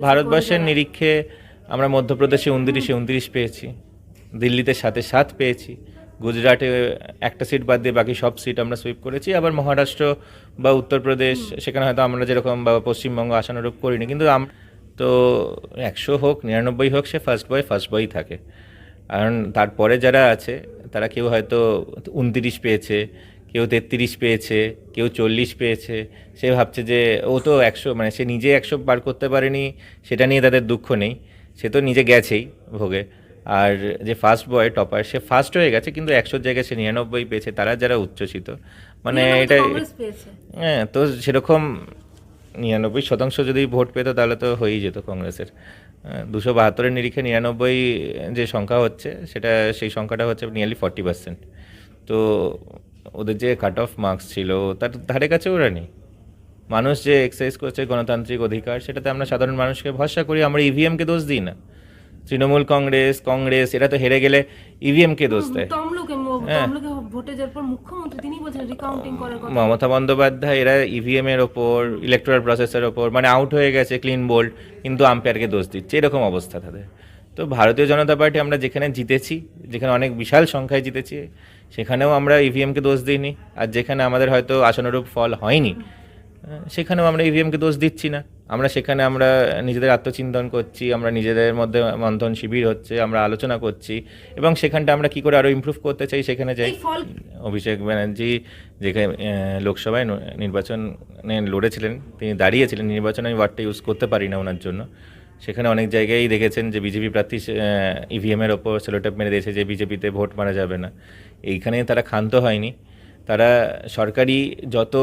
ভারতবর্ষের নিরীক্ষে আমরা মধ্যপ্রদেশে উনত্রিশে উনত্রিশ পেয়েছি দিল্লিতে সাথে সাত পেয়েছি গুজরাটে একটা সিট বাদ দিয়ে বাকি সব সিট আমরা সুইপ করেছি আবার মহারাষ্ট্র বা উত্তরপ্রদেশ সেখানে হয়তো আমরা যেরকম বা পশ্চিমবঙ্গ আশানুরূপ করিনি কিন্তু আম- তো একশো হোক নিরানব্বই হোক সে ফার্স্ট বয় ফার্স্ট বয়ই থাকে। কারণ তারপরে যারা আছে তারা কেউ হয়তো উনত্রিশ পেয়েছে কেউ তেত্রিশ পেয়েছে কেউ চল্লিশ পেয়েছে সে ভাবছে যে ও তো একশো মানে সে নিজে একশো বার করতে পারেনি সেটা নিয়ে তাদের দুঃখ নেই সে তো নিজে গেছেই ভোগে। আর যে ফার্স্ট বয় টপার সে ফার্স্ট হয়ে গেছে কিন্তু একশোর জায়গায় সে নিরানব্বই পেয়েছে তারা যারা উচ্চসিত মানে এটা হ্যাঁ তো সেরকম নিরানব্বই শতাংশ যদি ভোট পেতো তাহলে তো হয়েই যেত কংগ্রেসের। দুশো বাহাত্তরের নিরিখে নিরানব্বই যে সংখ্যা হচ্ছে সেটা সেই সংখ্যাটা হচ্ছে নিয়ারলি ফর্টি পার্সেন্ট তো ওদের যে কাট অফ মার্কস ছিল তার ধারে কাছে ওরা নেই। মানুষ যে এক্সারসাইজ করছে গণতান্ত্রিক অধিকার সেটাতে আমরা সাধারণ মানুষকে ভরসা করি আমরা ইভিএমকে দোষ দিই না। তৃণমূল কংগ্রেস কংগ্রেস এরা তো হেরে গেলে ইভিএমকে দোষ দেয়। হ্যাঁ। মমতা বন্দ্যোপাধ্যায় এরা ইভিএম এর ওপর ইলেকট্রাল প্রসেসের ওপর মানে আউট হয়ে গেছে ক্লিন বোল্ড কিন্তু আম্পায়ারকে দোষ দিচ্ছে। এরকম অবস্থা তাদের। তো ভারতীয় জনতা পার্টি আমরা যেখানে জিতেছি যেখানে অনেক বিশাল সংখ্যায় জিতেছি সেখানেও আমরা ইভিএমকে দোষ দিইনি। আর যেখানে আমাদের হয়তো আশানুরূপ ফল হয়নি সেখানেও আমরা ইভিএমকে দোষ দিচ্ছি না। আমরা সেখানে আমরা নিজেদের আত্মচিন্তন করছি আমরা নিজেদের মধ্যে মন্থন শিবির হচ্ছে আমরা আলোচনা করছি এবং সেখানটা আমরা কি করে আরও ইমপ্রুভ করতে চাই সেখানে যাই? অভিষেক ব্যানার্জি যেখানে লোকসভায় নির্বাচনে লড়েছিলেন তিনি দাঁড়িয়েছিলেন নির্বাচনে আমি ওয়ার্ডটা ইউজ করতে পারি না ওনার জন্য। সেখানে অনেক জায়গায় দেখেছেন যে বিজেপি প্রার্থী ইভিএমের ওপর সেলোটেপ মেরে দিয়েছে যে বিজেপিতে ভোট মারা যাবে না। এইখানে তারা ক্ষান্ত হয়নি। তারা সরকারি যত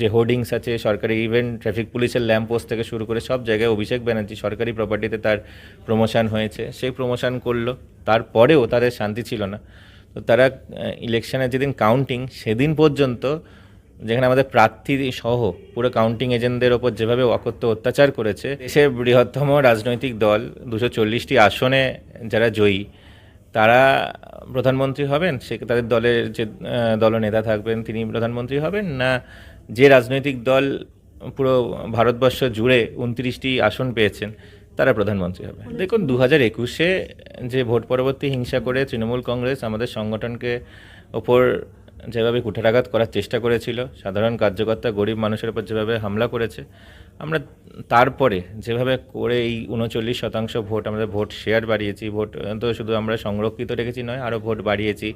যে হোর্ডিংস আছে, সরকারি ইভেন ট্রাফিক পুলিশের ল্যাম্প পোস্ট থেকে শুরু করে সব জায়গায় অভিষেক ব্যানার্জি সরকারি প্রপার্টিতে তার প্রমোশন হয়েছে। সেই প্রমোশন করল। তারপরেও তাদের শান্তি ছিল না। তো তারা ইলেকশনের যেদিন কাউন্টিং সেদিন পর্যন্ত যেখানে আমাদের প্রার্থী সহ পুরো কাউন্টিং এজেন্টদের ওপর যেভাবে অকথ্য অত্যাচার করেছে, দেশের বৃহত্তম রাজনৈতিক দল, দুশো চল্লিশটি আসনে যারা জয়ী তারা প্রধানমন্ত্রী হবেন? সে তাদের দলের যে দলনেতা থাকবেন, তিনি প্রধানমন্ত্রী হবেন? না যে রাজনৈতিক দল পুরো ভারতবর্ষ জুড়ে উনত্রিশটি আসন পেয়েছেন, তারা প্রধানমন্ত্রী হবে দেখুন দু হাজার একুশে যে ভোট পরবর্তী হিংসা করে তৃণমূল কংগ্রেস আমাদের সংগঠনকে ওপর যেভাবে কুঠারাঘাত করার চেষ্টা করেছিল, সাধারণ কার্যকর্তা গরিব মানুষের উপর যেভাবে হামলা করেছে, আমরা তারপরে যেভাবে করে এই উনচল্লিশ শতাংশ ভোট, আমাদের ভোট শেয়ার বাড়িয়েছি, ভোট তো শুধু আমরা সংরক্ষিত রেখেছি নয়, আরও ভোট বাড়িয়েছি।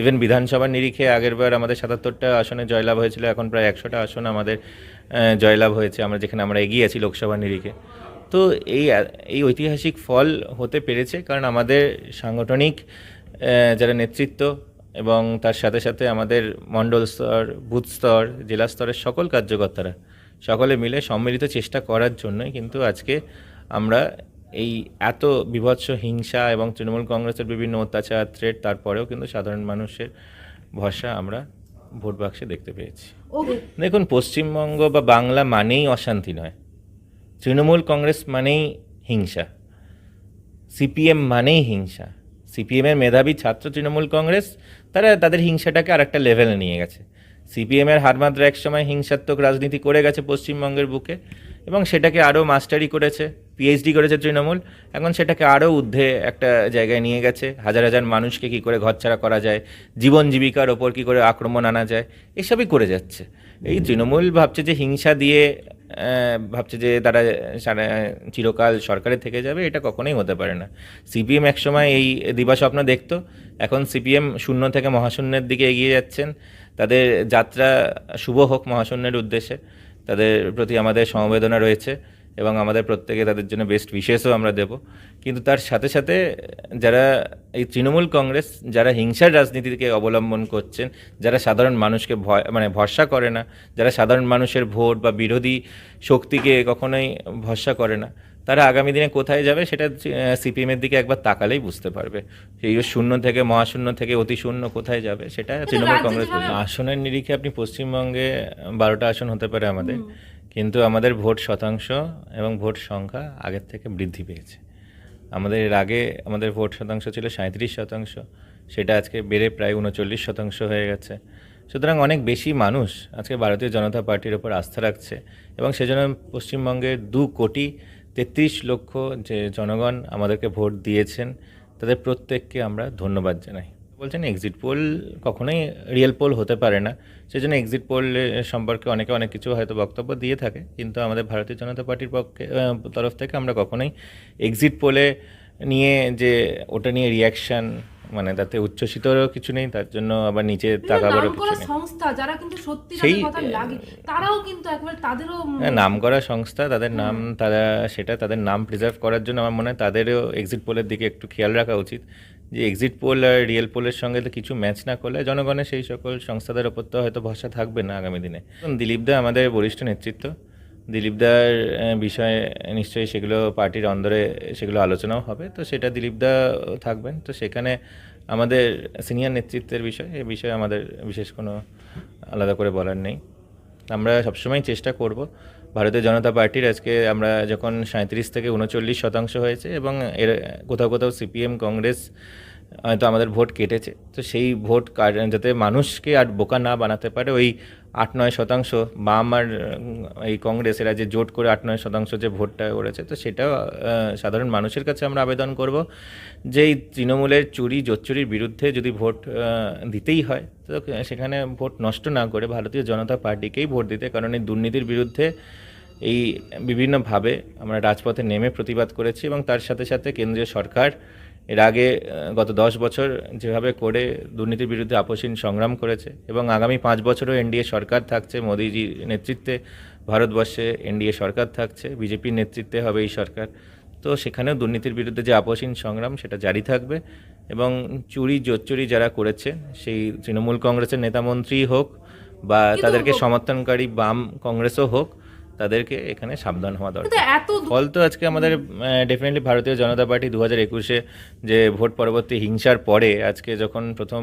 ইভেন বিধানসভার নিরিখে আগেরবার আমাদের সাতাত্তরটা আসনে জয়লাভ হয়েছিল, এখন প্রায় একশোটা আসন আমাদের জয়লাভ হয়েছে, আমরা যেখানে আমরা এগিয়ে আছি লোকসভার নিরিখে। তো এই এই ঐতিহাসিক ফল হতে পেরেছে, কারণ আমাদের সাংগঠনিক যারা নেতৃত্ব এবং তার সাথে সাথে আমাদের মণ্ডল স্তর বুথ স্তর জেলা স্তরের সকল কার্যকর্তারা সকলে মিলে সম্মিলিত চেষ্টা করার জন্যই কিন্তু আজকে আমরা এই এত বিভৎস হিংসা এবং তৃণমূল কংগ্রেসের বিভিন্ন অত্যাচার থ্রেট তারপরেও কিন্তু সাধারণ মানুষের ভরসা আমরা ভোট বাক্সে দেখতে পেয়েছি। দেখুন পশ্চিমবঙ্গ বা বাংলা মানেই অশান্তি নয়। তৃণমূল কংগ্রেস মানেই হিংসা। সিপিএম মানেই হিংসা। সিপিএমের মেধাবী ছাত্র তৃণমূল কংগ্রেস, তারা তাদের হিংসাটাকে আরেকটা লেভেলে নিয়ে গেছে। সিপিএমের হারমাত্রা এক সময় হিংসাত্মক রাজনীতি করে গেছে পশ্চিমবঙ্গের বুকে এবং সেটাকে আরও মাস্টারি করেছে পিএইচডি করেছে তৃণমূল, এখন সেটাকে আরও ঊর্ধ্বে একটা জায়গায় নিয়ে গেছে। হাজার হাজার মানুষকে কী করে ঘরছাড়া করা যায়, জীবন জীবিকার ওপর কী করে আক্রমণ আনা যায়, এসবই করে যাচ্ছে। এই তৃণমূল ভাবছে যে হিংসা দিয়ে ভাবছে যে তারা সারা চিরকাল সরকারে থেকে যাবে, এটা কখনোই হতে পারে না। সিপিএম একসময় এই দিবাস্বপ্ন দেখতো, এখন সিপিএম শূন্য থেকে মহাশূন্যের দিকে এগিয়ে যাচ্ছেন। তাদের যাত্রা শুভ হোক মহাশূন্যের উদ্দেশ্যে, তাদের প্রতি আমাদের সমবেদনা রয়েছে। এবং আমাদের প্রত্যেকে তাদের জন্য বেস্ট বিশেষও আমরা দেব। কিন্তু তার সাথে সাথে যারা এই তৃণমূল কংগ্রেস যারা হিংসার রাজনীতিকে অবলম্বন করছেন যারা সাধারণ মানুষকে ভয় মানে ভরসা করে না যারা সাধারণ মানুষের ভোট বা বিরোধী শক্তিকে কখনোই ভরসা করে না তারা আগামী দিনে কোথায় যাবে সেটা সিপিএমের দিকে একবার তাকালেই বুঝতে পারবে। এই যে শূন্য থেকে মহাশূন্য থেকে অতি শূন্য কোথায় যাবে সেটা তৃণমূল কংগ্রেস আসনের নিরিখে আপনি পশ্চিমবঙ্গে বারোটা আসন হতে পারে আমাদের। কিন্তু আমাদের ভোট শতাংশ এবং ভোট সংখ্যা আগের থেকে বৃদ্ধি পেয়েছে। আমাদের এর আগে আমাদের ভোট শতাংশ ছিল সাঁত্রিশ শতাংশ, সেটা আজকে বেড়ে প্রায় উনচল্লিশ শতাংশ হয়ে গেছে। সুতরাং অনেক বেশি মানুষ আজকে ভারতীয় জনতা পার্টির ওপর আস্থা রাখছে এবং সেজন্য পশ্চিমবঙ্গের দু কোটি তেত্রিশ লক্ষ যে জনগণ আমাদেরকে ভোট দিয়েছেন, তাদের প্রত্যেককে আমরা ধন্যবাদ জানাই। বলছেন এক্সিট পোল কখনোই রিয়েল পোল হতে পারে না। সেই জন্য এক্সিট পোল সম্পর্কে অনেকে অনেক কিছু হয়তো বক্তব্য দিয়ে থাকে কিন্তু আমাদের ভারতীয় জনতা পার্টির পক্ষে তরফ থেকে আমরা কখনোই এক্সিট পোলে নিয়ে যে ওটা নিয়ে রিয়াকশন মানে তাতে উচ্ছ্বসিতরও কিছু নেই তার জন্য আবার নিচে তাকাবারও কিছু নেই। সংস্থা যারা কিন্তু সত্যি সেই- কথা লাগে তারাও কিন্তু একবার তাদেরও নাম করা সংস্থা তাদের নাম তারা সেটা তাদের নাম প্রিজার্ভ করার জন্য আমার মনে হয় তাদেরও এক্সিট পোলের দিকে একটু খেয়াল রাখা উচিত। যে এক্সিট পোল আর রিয়েল পোলের সঙ্গে তো কিছু ম্যাচ না করলে জনগণের সেই সকল সংস্থাদের ওপর তো হয়তো ভরসা থাকবে না আগামী দিনে। এখন দিলীপ দা আমাদের বরিষ্ঠ নেতৃত্ব। দিলীপ দার বিষয়ে নিশ্চয়ই সেগুলো পার্টির অন্দরে সেগুলো আলোচনাও হবে। তো সেটা দিলীপ দা থাকবেন। তো সেখানে আমাদের সিনিয়র নেতৃত্বের বিষয়, এ বিষয়ে আমাদের বিশেষ কোনো আলাদা করে বলার নেই। আমরা সবসময় চেষ্টা করব। ভারতীয় জনতা পার্টির আজকে আমরা যখন সাঁত্রিশ থেকে উনচল্লিশ শতাংশ হয়েছে এবং এর কোথাও কোথাও সিপিএম, কংগ্রেস, হয়তো আমাদের ভোট কেটেছে। তো সেই ভোট যাতে মানুষকে আর বোকা না বানাতে পারে, ওই আট নয় শতাংশ বা আমার এই কংগ্রেস এরা যে জোট করে আট নয় শতাংশ যে ভোটটা করেছে তো আহ, সাধারণ মানুষের কাছে আমরা আবেদন করব যে এই তৃণমূলের চুরি জোচ্চুরির বিরুদ্ধে যদি ভোট দিতেই হয় তো সেখানে ভোট নষ্ট না করে ভারতীয় জনতা পার্টিকেই ভোট দিতে কারণ এই দুর্নীতির বিরুদ্ধে এই বিভিন্নভাবে আমরা রাজপথে নেমে প্রতিবাদ করেছি এবং তার সাথে সাথে কেন্দ্রীয় সরকার এর আগে গত দশ বছর যেভাবে করে দুর্নীতির বিরুদ্ধে আপসীন সংগ্রাম করেছে এবং আগামী পাঁচ বছরও এনডিএ সরকার থাকছে মোদিজির নেতৃত্বে ভারতবর্ষে এনডিএ সরকার থাকছে বিজেপির নেতৃত্বে হবে এই সরকার। তো সেখানেও দুর্নীতির বিরুদ্ধে যে আপসীন সংগ্রাম সেটা জারি থাকবে এবং চুরি জোচ্চুরি যারা করেছে সেই তৃণমূল কংগ্রেসের নেতামন্ত্রী হোক বা তাদেরকে সমর্থনকারী বাম কংগ্রেসও হোক তাদেরকে এখানে সাবধান হওয়া দরকার। ফল তো আজকে আমাদের ডেফিনেটলি ভারতীয় জনতা পার্টি দু হাজার একুশে যে ভোট পরবর্তী হিংসার পরে আজকে যখন প্রথম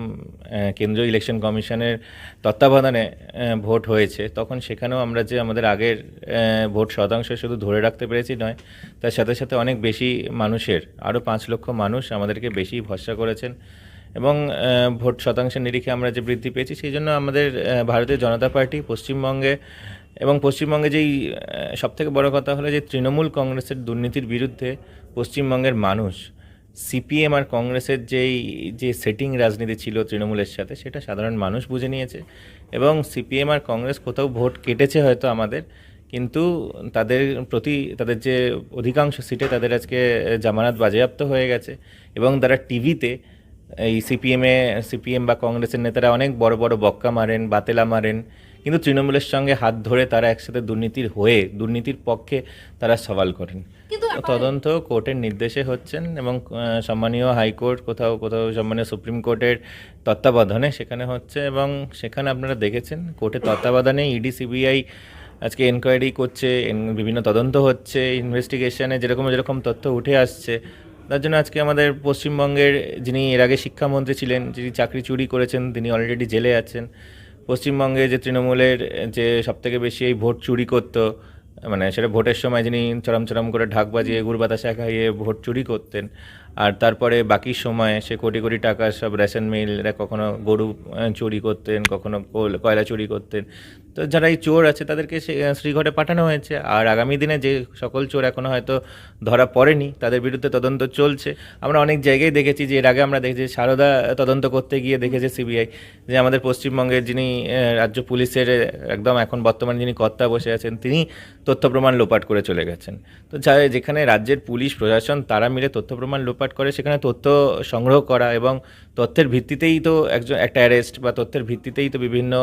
কেন্দ্রীয় ইলেকশন কমিশনের তত্ত্বাবধানে ভোট হয়েছে তখন সেখানেও আমরা যে আমাদের আগের ভোট শতাংশ শুধু ধরে রাখতে পেরেছি নয় তার সাথে সাথে অনেক বেশি মানুষের আরও পাঁচ লক্ষ মানুষ আমাদেরকে বেশি ভরসা করেছেন এবং ভোট শতাংশের নিরিখে আমরা যে বৃদ্ধি পেয়েছি সেই জন্য আমাদের ভারতীয় জনতা পার্টি পশ্চিমবঙ্গে এবং পশ্চিমবঙ্গে যেই সবথেকে বড় কথা হলো যে তৃণমূল কংগ্রেসের দুর্নীতির বিরুদ্ধে পশ্চিমবঙ্গের মানুষ সিপিএম আর কংগ্রেসের যেই, যে সেটিং রাজনীতি ছিল তৃণমূলের সাথে, সেটা সাধারণ মানুষ বুঝে নিয়েছে। এবং সিপিএম আর কংগ্রেস কোথাও ভোট কেটেছে হয়তো আমাদের, কিন্তু তাদের প্রতি, তাদের যে অধিকাংশ সিটে তাদের আজকে জামানত বাজেয়াপ্ত হয়ে গেছে। এবং তারা টিভিতে, এই সিপিএমে, সিপিএম বা কংগ্রেসের নেতারা অনেক বড় বড় বক্কা মারেন, বাতেলা মারেন কিন্তু তৃণমূলের সঙ্গে হাত ধরে তারা একসাথে দুর্নীতির হয়ে দুর্নীতির পক্ষে তারা সওয়াল করেন। তদন্ত কোর্টের নির্দেশে হচ্ছেন এবং সম্মানীয় হাইকোর্ট কোথাও কোথাও সম্মানীয় সুপ্রিম কোর্টের তত্ত্বাবধানে সেখানে হচ্ছে এবং সেখানে আপনারা দেখেছেন কোর্টের তত্ত্বাবধানে ইডি সিবিআই আজকে এনকোয়ারি করছে বিভিন্ন তদন্ত হচ্ছে ইনভেস্টিগেশনে যেরকম যেরকম তথ্য উঠে আসছে তার জন্য আজকে আমাদের পশ্চিমবঙ্গের যিনি এর আগে শিক্ষামন্ত্রী ছিলেন যিনি চাকরি চুরি করেছেন তিনি অলরেডি জেলে আছেন। পশ্চিমবঙ্গে যে তৃণমূলের যে সবথেকে বেশি এই ভোট চুরি করতো মানে সেটা ভোটের সময় যিনি চরম চরম করে ঢাক বাজিয়ে গুড় বাতাসা খাইয়ে ভোট চুরি করতেন, আর তারপরে বাকি সময়ে সে কোটি কোটি টাকা সব রেশন মিলরা কখনো গরু চুরি করতেন, কখনো কয়লা চুরি করতেন তো যারা এই চোর আছে, তাদেরকে সে শ্রীঘরে পাঠানো হয়েছে। আর আগামী দিনে যে সকল চোর এখনও হয়তো ধরা পড়েনি, তাদের বিরুদ্ধে তদন্ত চলছে। আমরা অনেক জায়গায় দেখেছি যে, এর আগে আমরা দেখেছি সারদা তদন্ত করতে গিয়ে দেখেছে সিবিআই যে আমাদের পশ্চিমবঙ্গের যিনি রাজ্য পুলিশের, একদম এখন বর্তমানে যিনি কর্তা বসে আছেন, তিনি তথ্য প্রমাণ লোপাট করে চলে গেছেন। তো যা, যেখানে রাজ্যের পুলিশ, প্রশাসন, তারা মিলে তথ্য প্রমাণ লোপাট করে, সেখানে তথ্য সংগ্রহ করা এবং তথ্যের ভিত্তিতেই তো একজন, একটা অ্যারেস্ট বা তথ্যের ভিত্তিতেই তো বিভিন্ন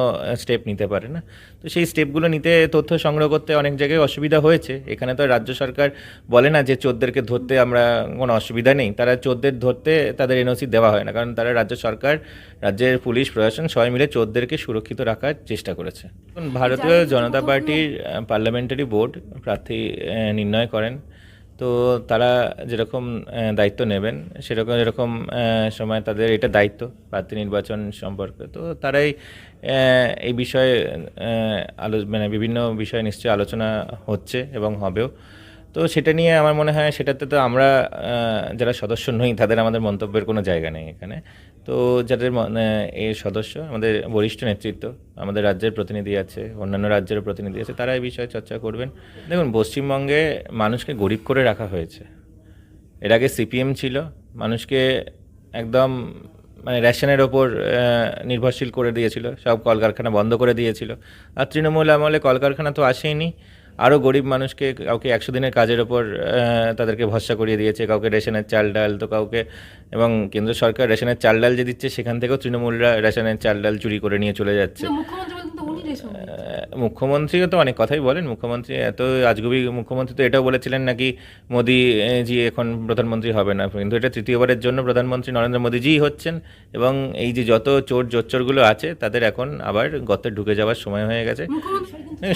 স্টেপ নিতে পারে না। তো সেই স্টেপগুলো নিতে তথ্য সংগ্রহ করতে অনেক জায়গায় অসুবিধা হয়েছে। এখানে তো রাজ্য সরকার বলে না যে চোদ্দেরকে ধরতে আমরা কোনো অসুবিধা নেই। তারা চোদ্দের ধরতে তাদের এনওসি দেওয়া হয় না কারণ তারা রাজ্য সরকার রাজ্যের পুলিশ প্রশাসন সবাই মিলে চোদ্দেরকে সুরক্ষিত রাখার চেষ্টা করেছে। ভারতীয় জনতা পার্টির পার্লামেন্টারি বোর্ড প্রার্থী নির্ণয় করেন। তো তারা যেরকম দায়িত্ব নেবেন, সেরকম, যেরকম সময় তাদের এটা দায়িত্ব, প্রার্থী নির্বাচন সম্পর্কে। তো তারাই এই বিষয়ে আলো মানে বিভিন্ন বিষয়ে নিশ্চয়ই আলোচনা হচ্ছে এবং হবেও। তো সেটা নিয়ে আমার মনে হয়, সেটাতে তো আমরা যারা সদস্য নই, তাদের আমাদের মন্তব্যের কোনো জায়গা নেই এখানে। তো যাদের মানে এর সদস্য, আমাদের বরিষ্ঠ নেতৃত্ব, আমাদের রাজ্যের প্রতিনিধি আছে, অন্যান্য রাজ্যের প্রতিনিধি আছে, তারা এই বিষয়ে চর্চা করবেন। দেখুন, পশ্চিমবঙ্গে মানুষকে গরিব করে রাখা হয়েছে। এর আগে সিপিএম ছিল, মানুষকে একদম মানে রেশনের ওপর নির্ভরশীল করে দিয়েছিল, সব কলকারখানা বন্ধ করে দিয়েছিল। আর তৃণমূল আমলে কলকারখানা তো আসেইনি আরও গরিব মানুষকে কাউকে একশো দিনের কাজের ওপর তাদেরকে ভরসা করিয়ে দিয়েছে, কাউকে রেশনের চাল ডাল তো কাউকে, এবং কেন্দ্র সরকার রেশনের চাল ডাল যে দিচ্ছে, সেখান থেকেও তৃণমূলরা রেশনের চাল ডাল চুরি করে নিয়ে চলে যাচ্ছে। মুখ্যমন্ত্রীও তো অনেক কথাই বলেন। মুখ্যমন্ত্রী এত আজগুবি মুখ্যমন্ত্রী তো এটাও বলেছিলেন নাকি মোদি আহ, জি এখন প্রধানমন্ত্রী হবে না। কিন্তু এটা তৃতীয়বারের জন্য প্রধানমন্ত্রী নরেন্দ্র মোদীজিই হচ্ছেন এবং এই যে যত চোর জোচ্চরগুলো আছে তাদের এখন আবার গর্তে ঢুকে যাওয়ার সময় হয়ে গেছে।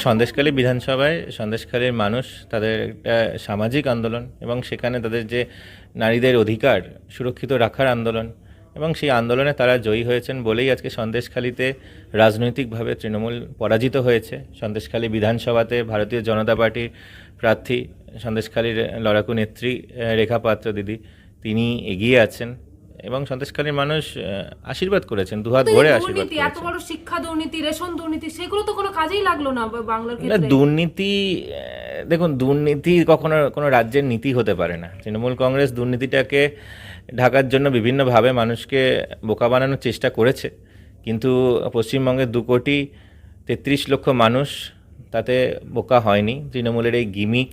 সন্দেশখালী বিধানসভায় সন্দেশখালীর মানুষ তাদের একটা সামাজিক আন্দোলন এবং সেখানে তাদের যে নারীদের অধিকার সুরক্ষিত রাখার আন্দোলন এবং সেই আন্দোলনে তারা জয়ী হয়েছেন বলেই আজকে সন্দেশখালীতে রাজনৈতিকভাবে তৃণমূল পরাজিত হয়েছে। সন্দেশখালী বিধানসভাতে ভারতীয় জনতা পার্টির প্রার্থী সন্দেশখালীর লড়াকু নেত্রী রেখা পাত্র দিদি তিনি এগিয়ে আছেন এবং সন্দেশখালীর মানুষ আশীর্বাদ করেছেন দুহাত ভরে আশীর্বাদ এত বড় শিক্ষা দুর্নীতি রেশন দুর্নীতি সেগুলো তো কোনো কাজেই লাগল না বাংলার না দুর্নীতি দেখুন দুর্নীতি কখনো কোনো রাজ্যের নীতি হতে পারে না। তৃণমূল কংগ্রেস দুর্নীতিটাকে ঢাকার জন্য বিভিন্নভাবে মানুষকে বোকা বানানোর চেষ্টা করেছে। কিন্তু পশ্চিমবঙ্গের দু কোটি তেত্রিশ লক্ষ মানুষ তাতে বোকা হয়নি। তৃণমূলের এই গিমিক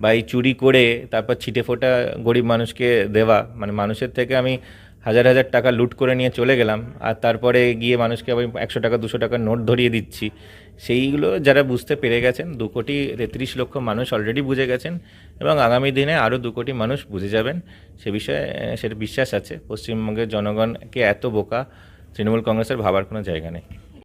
বা এই চুরি করে তারপর ছিটে ফোটা গরিব মানুষকে দেওয়া মানে মানুষের থেকে আমি হাজার হাজার টাকা লুট করে নিয়ে চলে গেলাম, আর তারপরে গিয়ে মানুষকে আমি একশো টাকা, দুশো টাকা নোট ধরিয়ে দিচ্ছি। সেইগুলো যারা বুঝতে পেরে গেছেন, দু কোটি তেত্রিশ লক্ষ মানুষ অলরেডি বুঝে গেছেন এবং আগামী দিনে আরও দু কোটি মানুষ বুঝে যাবেন। সে বিষয়ে সেটা বিশ্বাস আছে। পশ্চিমবঙ্গের জনগণকে এত বোকা তৃণমূল কংগ্রেসের ভাবার কোনো জায়গা নেই।